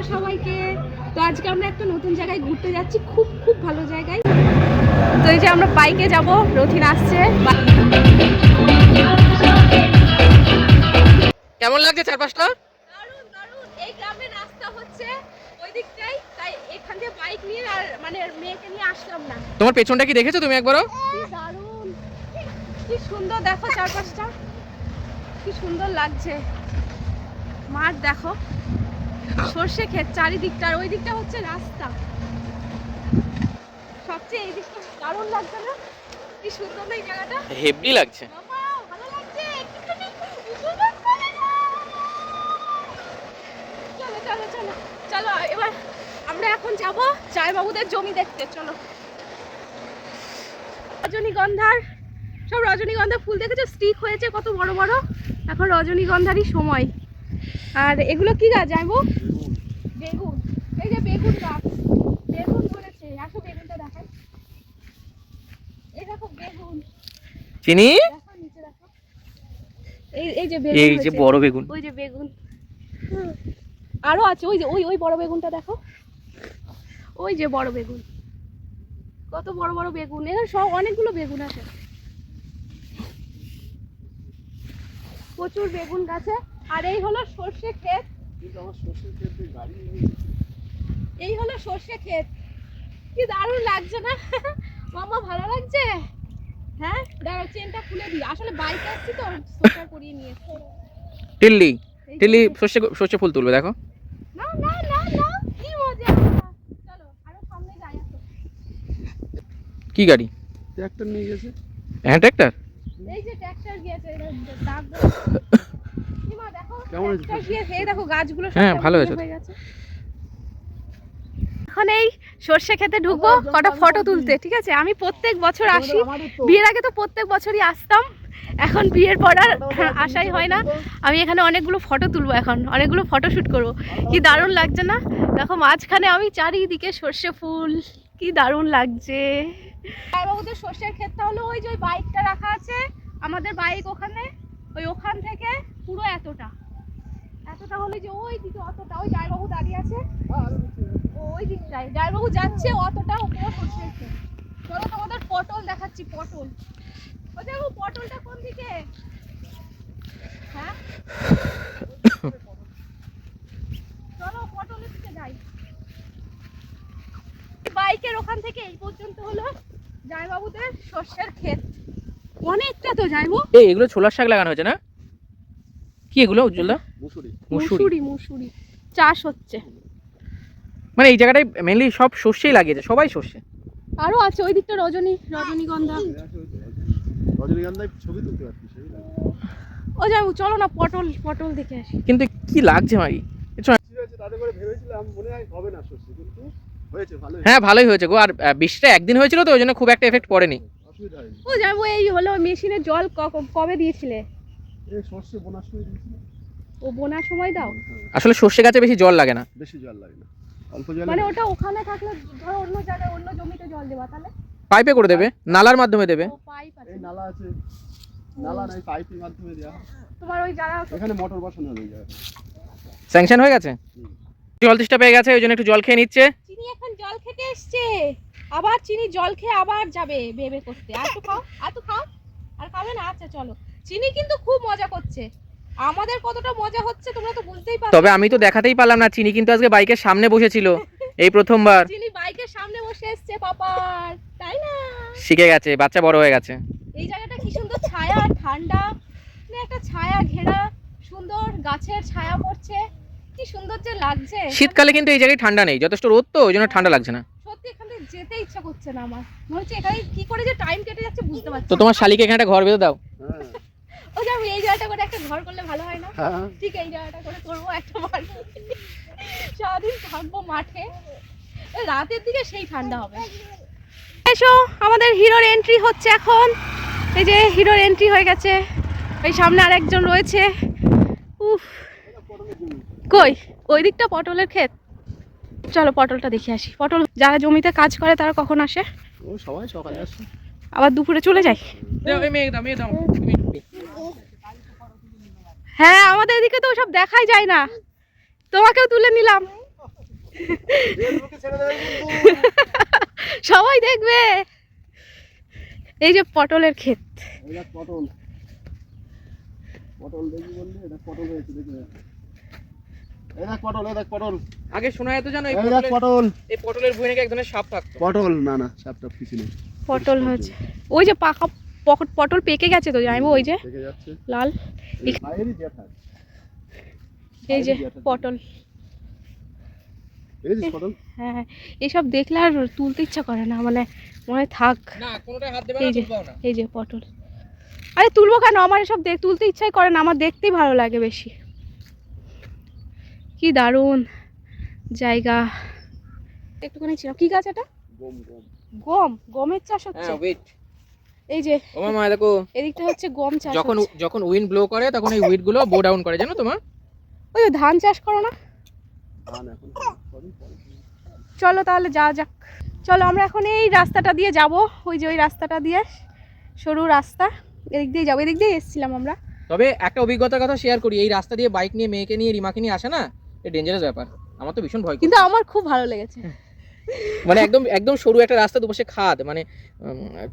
নমস্কার সবাইকে। তো আজকে আমরা একটা নতুন জায়গায় ঘুরতে যাচ্ছি খুব খুব ভালো জায়গায়। তো এই যে আমরা বাইকে যাব রথিন আসছে। কেমন লাগছে চারপাশটা? এই গ্রামে রাস্তা হচ্ছে ওই দিকটাই তাই এখান থেকে বাইক নিয়ে আর মানে মেয়েকে নিয়ে আসলাম না। তোমার পেছনটা কি দেখেছ তুমি একবারও? দারুণ। কি সুন্দর দেখো চারপাশটা। কি সুন্দর লাগছে। মাঠ দেখো। সর্ষে ক্ষেত চারিদিকটা আর ওই দিকটা হচ্ছে রাস্তা। সবচেয়ে এই দিকটা দারুণ লাগছে না? কি সুন্দর না এই জায়গাটা। হেভি লাগছে। চলো চলো চলো এবার আমরা এখন যাব বাবুদের জমি দেখতে চলো। রজনীগন্ধার সব রজনীগন্ধা ফুল দেখেছ? স্টিক হয়েছে কত বড় বড়। এখন রজনীগন্ধারই সময়। আর এগুলো কি গাছ যাইবো বেগুন গাছ বেগুন ধরেছে আসো বেগুনটা দেখাই। এই দেখো বেগুন। চিনি? দেখো নিচে দেখো। এই এই যে বেগুন এই যে বড় বেগুন। ওই যে বেগুন। আরও আছে ওই যে ওই ওই বড় বেগুনটা দেখো। ওই যে বড় বেগুন। কত বড় বড় বেগুন। এখানে সব অনেকগুলো বেগুন আছে। প্রচুর বেগুন গাছে। আর এই হলো সর্ষে ক্ষেত। এই হলো সর্ষে ক্ষেত। কি দারুণ লাগছে না? মামা ভালো লাগছে? হ্যাঁ দাঁড়াও চেনটা খুলে দিই। আসলে বাইকে আসছি তো সোয়েটার করিয়ে নিয়েছি টিল্লি টিল্লি সর্ষে সর্ষে ফুল তুলবে দেখো। না না না না কি মজা চলো আরও সামনে যাই আসো। কি গাড়ি? ট্র্যাক্টর নিয়ে গেছে। হ্যাঁ ট্র্যাক্টর? এই যে ট্র্যাক্টর গিয়েছে দাগ। দেখো কেমন গিয়েছে। এই দেখো গাছগুলো হ্যাঁ, ভালো হয়েছে। এখন এই সর্ষে খেতে ঢুকবো কটা ফটো তুলতে ঠিক আছে? আমি প্রত্যেক বছর আসি বিয়ের আগে তো প্রত্যেক বছরই আসতাম এখন বিয়ের পর আর আসাই হয় না। আমি এখানে অনেকগুলো ফটো তুলবো এখন অনেকগুলো ফটো শ্যুট করব। কি দারুণ লাগছে না? দেখো মাঝখানে আমি চারিদিকে সর্ষে ফুল কি দারুণ লাগছে। বাবুদের সর্ষের ক্ষেতটা হলো ওই যে ওই বাইকটা রাখা আছে আমাদের বাইক ওখানে ওই ওখান থেকে পুরো এতটা। এতটা হলে যে ওই দিকে অতটা ওই জায়বাবু দাঁড়িয়ে আছে। ওই দিকটায় জায়বাবু যাচ্ছে অতটা উপরে সর্ষের ক্ষেত চলো তোমাদের পটল দেখাচ্ছি পটল। ও দেখো পটলটা কোন দিকে? হ্যাঁ? চলো পটলের দিকে যাই। বাইকের ওখান থেকে এই পর্যন্ত হলো জায়বাবুদের সর্ষের ক্ষেত। অনেকটা তো যাইবো এই এগুলো ছোলার শাক লাগানো হয়েছে না? কি এগুলো উজ্জ্বলদা? মুসুরি। মুসুরি। চাষ হচ্ছে। মানে এই জায়গাটায় মেনলি সব সর্ষেই লাগিয়েছে সবাই সর্ষে। আরও আছে ওই দিকটা রজনী রজনীগন্ধা। রজনীগন্ধায় ছবি তুলতে পারছি সেই ও যাব চলো না পটল পটল দেখে আসি। কিন্তু কি লাগছে মনে হয় হবে না শস্য কিন্তু হয়েছে ভালো হ্যাঁ ভালোই হয়েছে গো আর বৃষ্টিটা একদিন হয়েছিল তো ওই জন্য খুব একটা এফেক্ট পড়েনি। ও যাব এই হলো মেশিনে জল কবে দিয়েছিলে? ও বোনার সময় দাও। আসলে সর্ষে গাছে বেশি জল লাগে না। বেশি জল লাগে না। অল্প জল মানে ওটা ওখানে থাকলে ধরো অন্য জায়গায় অন্য জমিতে জল দেবা তাহলে? পাইপে করে দেবে নালার মাধ্যমে দেবে। ও পাইপ আছে। এই নালা আছে। নালা নাই পাইপের মাধ্যমে হয়। তোমার ওই যারা এখানে মোটর বসানো হয়ে যায়। স্যাংশন হয়ে গেছে? জল তেষ্টা পেয়ে গেছে ওই জন্য একটু জল খেয়ে নিচ্ছে। চিনি এখন জল খেতে এসছে। আবার চিনি জল খেয়ে আবার যাবে বেবে করতে। আর তো খাও আর তো খাও। আর খাবে না? আচ্ছা চলো। চিনি কিন্তু খুব মজা করছে। আমাদের কতটা মজা হচ্ছে তোমরা তো বুঝতেই পারো তবে আমি তো দেখাতেই পারলাম না চিনি কিন্তু আজকে বাইকের সামনে বসেছিল এই প্রথমবার। চিনি বাইকের সামনে বসে এসছে পাপার তাই না? শিখে গেছে বাচ্চা বড় হয়ে গেছে। এই জায়গাটা কি সুন্দর ছায়া ঠান্ডা মানে একটা ছায়া ঘেরা সুন্দর গাছের ছায়া পড়ছে কি সুন্দর যে লাগছে। শীতকালে কিন্তু এই জায়গায় ঠান্ডা নেই যথেষ্ট রোদ তো ওই জন্য ঠান্ডা লাগছে না। সত্যি এখানে যেতে ইচ্ছা করছে না আমার। মনে হচ্ছে এখানে কি করে যে টাইম কেটে যাচ্ছে বুঝতে পারছি তো তোমার শালিকে এখানে একটা ঘর বেঁধে দাও। হ্যাঁ। ও যে এই জায়গাটা করে একটা ঘর করলে ভালো হয় না? হ্যাঁ। ঠিক এই জায়গাটা করে করব একটা বাড়ি সারাদিন থাকব মাঠে। রাতের দিকে সেই ঠান্ডা হবে। এসো আমাদের হিরোর এন্ট্রি হচ্ছে এখন। এই যে হিরোর এন্ট্রি হয়ে গেছে। ওই সামনে আরেকজন রয়েছে। উফ। কই? ওই দিকটা পটলের ক্ষেত। চলো পটলটা দেখে আসি। পটল যারা জমিতে কাজ করে তারা কখন আসে? ও সবাই সকালে আসছে আবার দুপুরে চলে যায়? হ্যাঁ আমাদের এদিকে তো সব দেখাই যায় না। তোমাকেও তুলে নিলাম। সবাই দেখবে। এই যে পটলের ক্ষেত। পটল। পটল দেখি বললি এটা পটল হয়েছে আগে শোনা যেত জানো পটল। এই পটলের ভুঁই নাকি এক ধরনের সাপ থাকতো। পটল না না সাপটা কিছু নেই। পটল হয়েছে। ওই যে পক- পটল পেকে গেছে তো জানব ওই যে লাল। এই যে পটল। পটল? হ্যাঁ এইসব দেখলে আর তুলতে ইচ্ছা করে না মানে মনে হয় থাক। না কোনোটাই হাত দেবে এই যে এই যে পটল। আরে তুলবো কেন? আমার এসব দেখ তুলতে ইচ্ছাই করে না আমার দেখতেই ভালো লাগে বেশি। কি দারুণ জায়গা। একটুখানি ছিল কি গাছ এটা? গম গম। গম গমের চাষ হচ্ছে। হ্যাঁ এই যে ও মামা দেখো এদিকটা হচ্ছে গম চাষ যখন যখন উইন্ড ব্লো করে তখন এই উইডগুলো বো ডাউন করে জানো তোমার? ওই ধান চাষ করো না। চলো তাহলে যাওয়া যাক। চলো আমরা এখন এই রাস্তাটা দিয়ে যাব। ওই যে ওই রাস্তাটা দিয়ে সরু রাস্তা। এদিক দিয়ে যাব। এদিক দিয়ে এসেছিলাম আমরা। তবে একটা অভিজ্ঞতার কথা শেয়ার করি এই রাস্তা দিয়ে বাইক নিয়ে মেয়েকে নিয়ে রিমাকে নিয়ে আসে না এটা ডেঞ্জারাস ব্যাপার। আমার তো ভীষণ ভয় কিন্তু আমার খুব ভালো লেগেছে। মানে একদম একদম সরু একটা রাস্তা দুপাশে খাদ মানে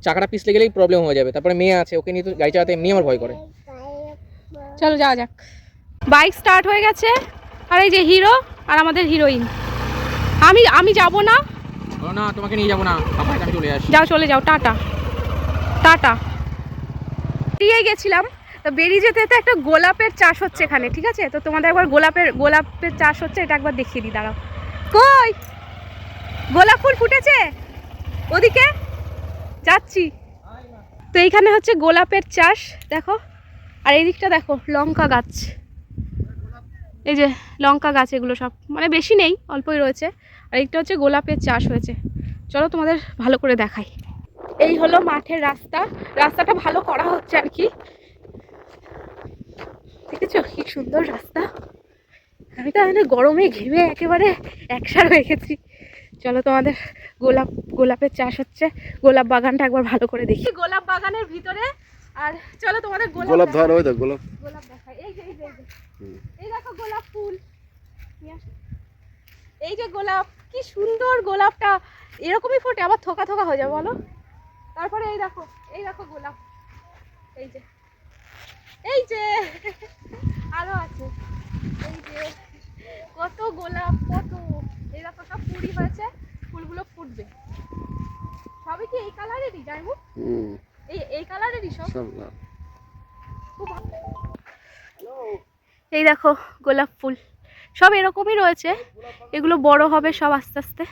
চাকাটা পিছলে গেলেই প্রবলেম হয়ে যাবে। তারপরে মেয়ে আছে ওকে নিয়ে তো গাড়ি চালাতে এমনি আমার ভয় করে। চলো যাওয়া যাক। বাইক স্টার্ট হয়ে গেছে আর এই যে হিরো আর আমাদের হিরোইন আমি আমি যাব না? না তোমাকে নিয়ে যাব না। আমি চলে আসি। যাও চলে যাও টাটা। টাটা। বেরিয়ে গেছিলাম তো বেরিয়ে যেতে যেতে একটা গোলাপের চাষ হচ্ছে এখানে ঠিক আছে? তো তোমাদের একবার গোলাপের গোলাপের চাষ হচ্ছে এটা একবার দেখিয়ে দিই দাঁড়াও। কই? গোলাপ ফুল ফুটেছে? ওদিকে? যাচ্ছি। তো এইখানে হচ্ছে গোলাপের চাষ, দেখো। আর এই দিকটা দেখো, লঙ্কা গাছ। এই যে লঙ্কা গাছ, এগুলো সব। মানে বেশি নেই, অল্পই রয়েছে। আর এইটা হচ্ছে গোলাপের চাষ হয়েছে। চলো তোমাদের ভালো করে দেখাই। এই হলো মাঠের রাস্তা। রাস্তাটা ভালো করা হচ্ছে আর কি। দেখেছ কি সুন্দর রাস্তা? আমি তো গরমে ঘেমে একেবারে একসার হয়ে গেছি। চলো তোমাদের গোলাপ গোলাপের চাষ হচ্ছে। গোলাপ বাগানটা একবার ভালো করে দেখি। গোলাপ বাগানের ভিতরে আর চলো তোমাদের গোলাপ গোলাপ ধর ওই দেখ গোলাপ। গোলাপ দেখাই। এই যে এই যে এই যে। হুম। এই দেখো গোলাপ ফুল। এই যে গোলাপ কি সুন্দর গোলাপটা। এরকমই ফোটে আবার থোকা থোকা হয়ে যাবে বলো। তারপরে এই দেখো এই দেখো গোলাপ। এই যে। এই যে আরও আছে। এই যে কত গোলাপ কত। এই দেখো সব কুড়ি হয়েছে ফুলগুলো ফুটবে। সবই কি এই কালারেরই জানব হোক এই এই কালারেরই সব। খুব ভালো। এই দেখো গোলাপ ফুল। সব এরকমই রয়েছে। এগুলো বড় হবে সব আস্তে আস্তে।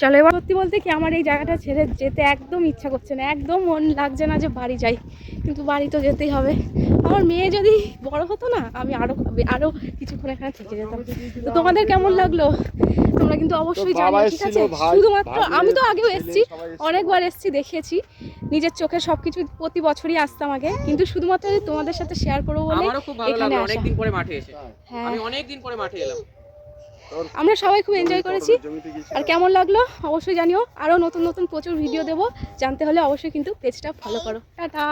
চলো এবার সত্যি বলতে কি আমার এই জায়গাটা ছেড়ে যেতে একদম ইচ্ছা করছে না একদম মন লাগছে না যে বাড়ি যাই কিন্তু বাড়ি তো যেতেই হবে। আমার মেয়ে যদি বড় হতো না আমি আরও আরও কিছুক্ষণ এখানে থেকে যেতাম। তো তোমাদের কেমন লাগল? তোমরা কিন্তু অবশ্যই জানিও ঠিক আছে? শুধুমাত্র আমি তো আগেও এসেছি অনেকবার এসেছি দেখিয়েছি নিজের চোখে সবকিছু প্রতি বছরই আসতাম আগে কিন্তু শুধুমাত্র তোমাদের সাথে শেয়ার করব বলে এখানে আসা। অনেকদিন পরে মাঠে এসে। হ্যাঁ। আমি অনেকদিন পরে মাঠে এলাম। আমরা সবাই খুব এনজয় করেছি। আর কেমন লাগল? অবশ্যই জানিও। আরও নতুন নতুন প্রচুর ভিডিও দেবো। জানতে হলে অবশ্যই কিন্তু পেজটা ফলো করো। টাটা!